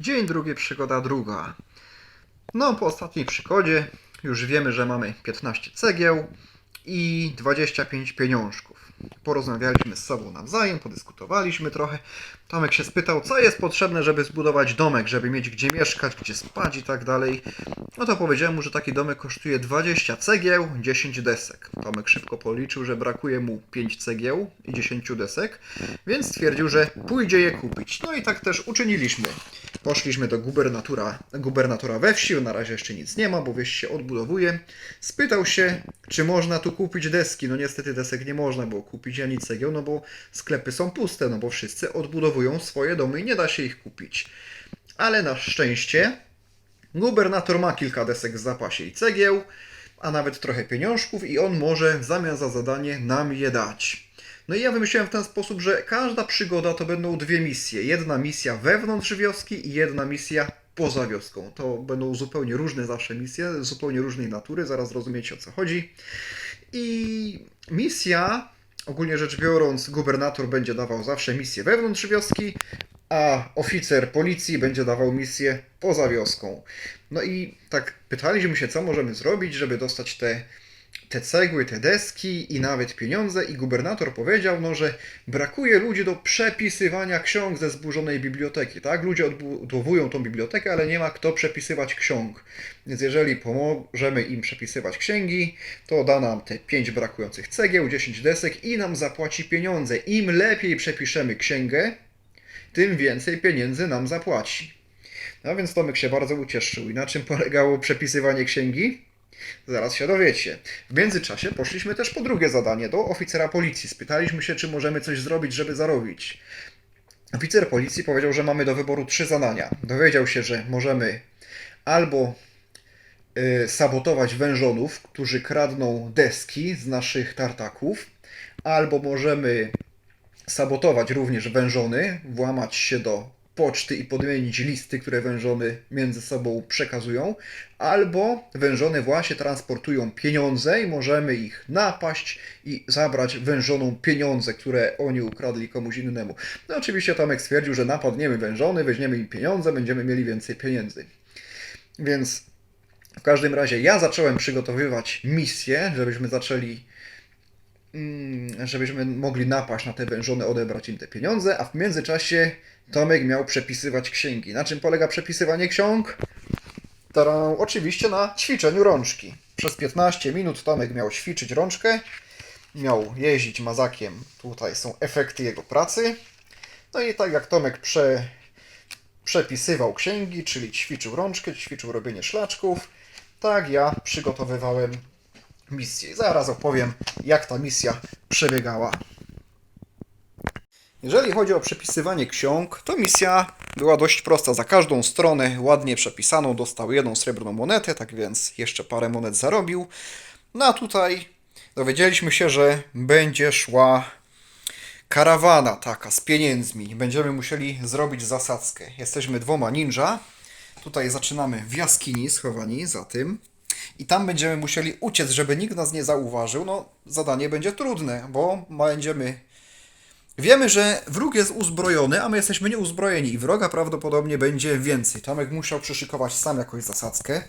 Dzień drugi, przygoda druga. No, po ostatniej przygodzie już wiemy, że mamy 15 cegieł i 25 pieniążków. Porozmawialiśmy z sobą nawzajem, podyskutowaliśmy trochę. Tomek się spytał, co jest potrzebne, żeby zbudować domek, żeby mieć gdzie mieszkać, gdzie spać i tak dalej. No to powiedziałem mu, że taki domek kosztuje 20 cegieł, 10 desek. Tomek szybko policzył, że brakuje mu 5 cegieł i 10 desek, więc stwierdził, że pójdzie je kupić. No i tak też uczyniliśmy. Poszliśmy do gubernatora, gubernatora we wsi, na razie jeszcze nic nie ma, bo wieś się odbudowuje. Spytał się, czy można tu kupić deski. No niestety desek nie można było kupić ani cegieł, no bo sklepy są puste, no bo wszyscy odbudowują swoje domy i nie da się ich kupić. Ale na szczęście gubernator ma kilka desek w zapasie i cegieł, a nawet trochę pieniążków i on może w zamian za zadanie nam je dać. No i ja wymyśliłem w ten sposób, że każda przygoda to będą dwie misje. Jedna misja wewnątrz wioski i jedna misja poza wioską. To będą zupełnie różne zawsze misje, zupełnie różnej natury, zaraz rozumiecie o co chodzi. I misja, ogólnie rzecz biorąc, gubernator będzie dawał zawsze misję wewnątrz wioski, a oficer policji będzie dawał misję poza wioską. No i tak pytaliśmy się, co możemy zrobić, żeby dostać te te cegły, te deski i nawet pieniądze i gubernator powiedział, no, że brakuje ludzi do przepisywania ksiąg ze zburzonej biblioteki, tak? Ludzie odbudowują tą bibliotekę, ale nie ma kto przepisywać ksiąg. Więc jeżeli pomożemy im przepisywać księgi, to da nam te 5 brakujących cegieł, 10 desek i nam zapłaci pieniądze. Im lepiej przepiszemy księgę, tym więcej pieniędzy nam zapłaci. No więc Tomek się bardzo ucieszył. I na czym polegało przepisywanie księgi? Zaraz się dowiecie. W międzyczasie poszliśmy też po drugie zadanie do oficera policji. Spytaliśmy się, czy możemy coś zrobić, żeby zarobić. Oficer policji powiedział, że mamy do wyboru trzy zadania. Dowiedział się, że możemy albo y, sabotować wężonów, którzy kradną deski z naszych tartaków, albo możemy sabotować również wężony, włamać się do poczty i podmienić listy, które wężony między sobą przekazują, albo wężony właśnie transportują pieniądze i możemy ich napaść i zabrać wężonom pieniądze, które oni ukradli komuś innemu. No oczywiście Tomek stwierdził, że napadniemy wężony, weźmiemy im pieniądze, będziemy mieli więcej pieniędzy. Więc w każdym razie ja zacząłem przygotowywać misję, żebyśmy zaczęli żebyśmy mogli napaść na te wężony, odebrać im te pieniądze, a w międzyczasie Tomek miał przepisywać księgi. Na czym polega przepisywanie ksiąg? Taram, oczywiście na ćwiczeniu rączki. Przez 15 minut Tomek miał ćwiczyć rączkę, miał jeździć mazakiem. Tutaj są efekty jego pracy. No i tak jak Tomek prze, przepisywał księgi, czyli ćwiczył rączkę, ćwiczył robienie szlaczków, tak ja przygotowywałem misję. Zaraz opowiem, jak ta misja przebiegała. Jeżeli chodzi o przepisywanie ksiąg, to misja była dość prosta. Za każdą stronę ładnie przepisaną dostał jedną srebrną monetę, tak więc jeszcze parę monet zarobił. No a tutaj dowiedzieliśmy się, że będzie szła karawana taka z pieniędzmi. Będziemy musieli zrobić zasadzkę. Jesteśmy dwoma ninja. Tutaj zaczynamy w jaskini schowani za tym. I tam będziemy musieli uciec, żeby nikt nas nie zauważył. No, zadanie będzie trudne, bo będziemy Wiemy, że wróg jest uzbrojony, a my jesteśmy nieuzbrojeni i wroga prawdopodobnie będzie więcej. Tomek musiał przyszykować sam jakąś zasadzkę.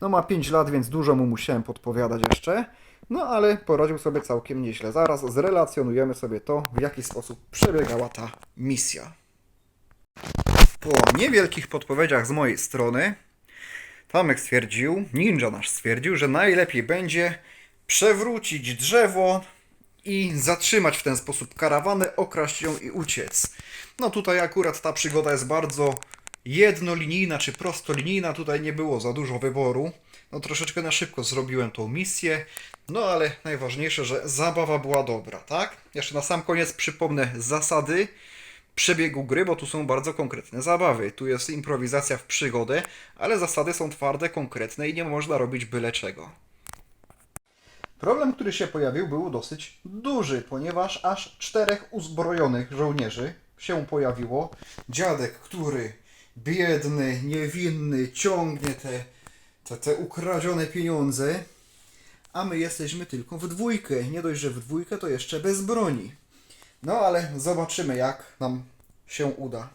No ma 5 lat, więc dużo mu musiałem podpowiadać jeszcze. No ale poradził sobie całkiem nieźle. Zaraz zrelacjonujemy sobie to, w jaki sposób przebiegała ta misja. Po niewielkich podpowiedziach z mojej strony, Tomek stwierdził, ninja nasz stwierdził, że najlepiej będzie przewrócić drzewo i zatrzymać w ten sposób karawanę, okraść ją i uciec. No tutaj akurat ta przygoda jest bardzo jednolinijna czy prostolinijna, tutaj nie było za dużo wyboru. No troszeczkę na szybko zrobiłem tą misję, no ale najważniejsze, że zabawa była dobra, tak? Jeszcze na sam koniec przypomnę zasady przebiegu gry, bo tu są bardzo konkretne zabawy. Tu jest improwizacja w przygodę, ale zasady są twarde, konkretne i nie można robić byle czego. Problem, który się pojawił, był dosyć duży, ponieważ aż czterech uzbrojonych żołnierzy się pojawiło. Dziadek, który biedny, niewinny, ciągnie te, te, te ukradzione pieniądze, a my jesteśmy tylko w dwójkę. Nie dość, że w dwójkę, to jeszcze bez broni. No ale zobaczymy, jak nam się uda.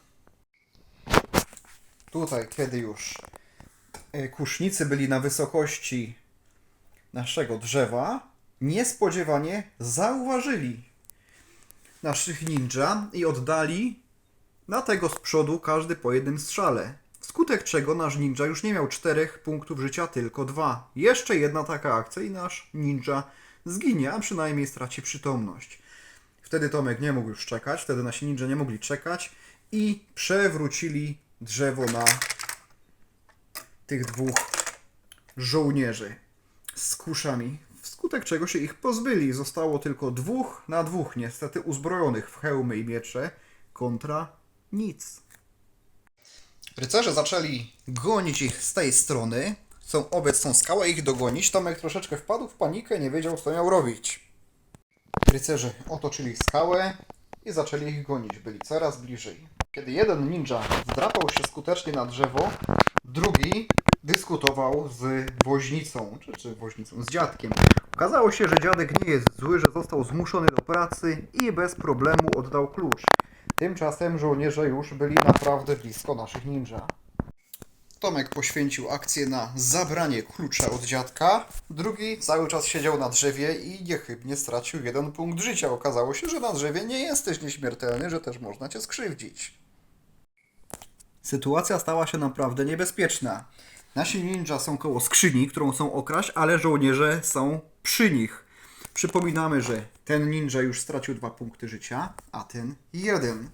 tutaj, kiedy już e, kusznicy byli na wysokości naszego drzewa, niespodziewanie zauważyli naszych ninja i oddali na tego z przodu każdy po jednym strzale. Wskutek czego nasz ninja już nie miał czterech punktów życia, tylko dwa. Jeszcze jedna taka akcja i nasz ninja zginie, a przynajmniej straci przytomność. Wtedy Tomek nie mógł już czekać, wtedy nasi ninja nie mogli czekać i przewrócili drzewo na tych dwóch żołnierzy z kuszami, wskutek czego się ich pozbyli. Zostało tylko dwóch na dwóch, niestety uzbrojonych w hełmy i miecze kontra nic. Rycerze zaczęli gonić ich z tej strony. Chcą obiec tą skałę ich dogonić. Tomek troszeczkę wpadł w panikę, nie wiedział co miał robić. Rycerze otoczyli skałę i zaczęli ich gonić. Byli coraz bliżej. Kiedy jeden ninja wdrapał się skutecznie na drzewo, drugi dyskutował z woźnicą, czy, czy woźnicą, z dziadkiem. Okazało się, że dziadek nie jest zły, że został zmuszony do pracy i bez problemu oddał klucz. Tymczasem żołnierze już byli naprawdę blisko naszych ninja. Tomek poświęcił akcję na zabranie klucza od dziadka, drugi cały czas siedział na drzewie i niechybnie stracił jeden punkt życia. Okazało się, że na drzewie nie jesteś nieśmiertelny, że też można cię skrzywdzić. Sytuacja stała się naprawdę niebezpieczna. Nasi ninja są koło skrzyni, którą chcą okraść, ale żołnierze są przy nich. Przypominamy, że ten ninja już stracił dwa punkty życia, a ten jeden.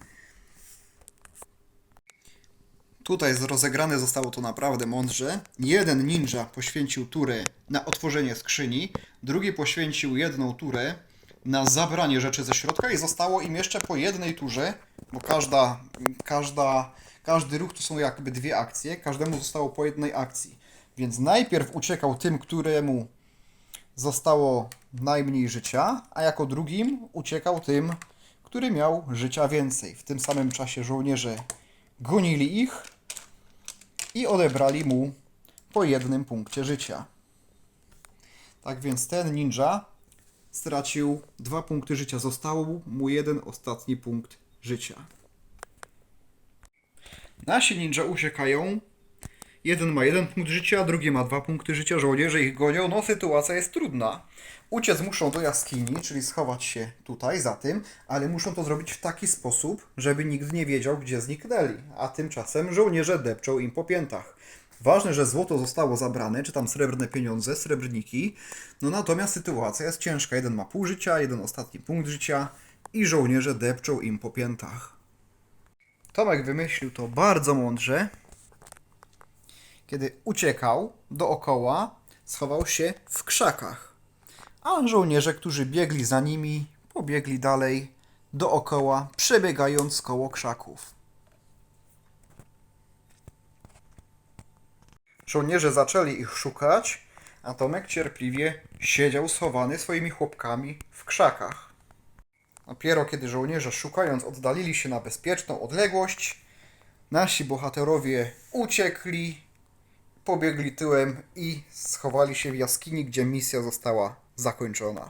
Tutaj rozegrane zostało to naprawdę mądrze. Jeden ninja poświęcił turę na otworzenie skrzyni, drugi poświęcił jedną turę na zabranie rzeczy ze środka i zostało im jeszcze po jednej turze, bo każda, każda, każdy ruch to są jakby dwie akcje, każdemu zostało po jednej akcji. Więc najpierw uciekał tym, któremu zostało najmniej życia, a jako drugim uciekał tym, który miał życia więcej. W tym samym czasie żołnierze gonili ich i odebrali mu po jednym punkcie życia. Tak więc ten ninja stracił dwa punkty życia. Został mu jeden ostatni punkt życia. Nasi ninja uciekają. Jeden ma jeden punkt życia, drugi ma dwa punkty życia. Żołnierze ich gonią. No, sytuacja jest trudna. Uciec muszą do jaskini, czyli schować się tutaj za tym, ale muszą to zrobić w taki sposób, żeby nikt nie wiedział, gdzie zniknęli. A tymczasem żołnierze depczą im po piętach. Ważne, że złoto zostało zabrane, czy tam srebrne pieniądze, srebrniki. No natomiast sytuacja jest ciężka. Jeden ma pół życia, jeden ostatni punkt życia i żołnierze depczą im po piętach. Tomek wymyślił to bardzo mądrze. Kiedy uciekał dookoła, schował się w krzakach. A żołnierze, którzy biegli za nimi, pobiegli dalej dookoła, przebiegając koło krzaków. Żołnierze zaczęli ich szukać, a Tomek cierpliwie siedział schowany swoimi chłopkami w krzakach. Dopiero kiedy żołnierze szukając oddalili się na bezpieczną odległość, nasi bohaterowie uciekli, pobiegli tyłem i schowali się w jaskini, gdzie misja została zakończona.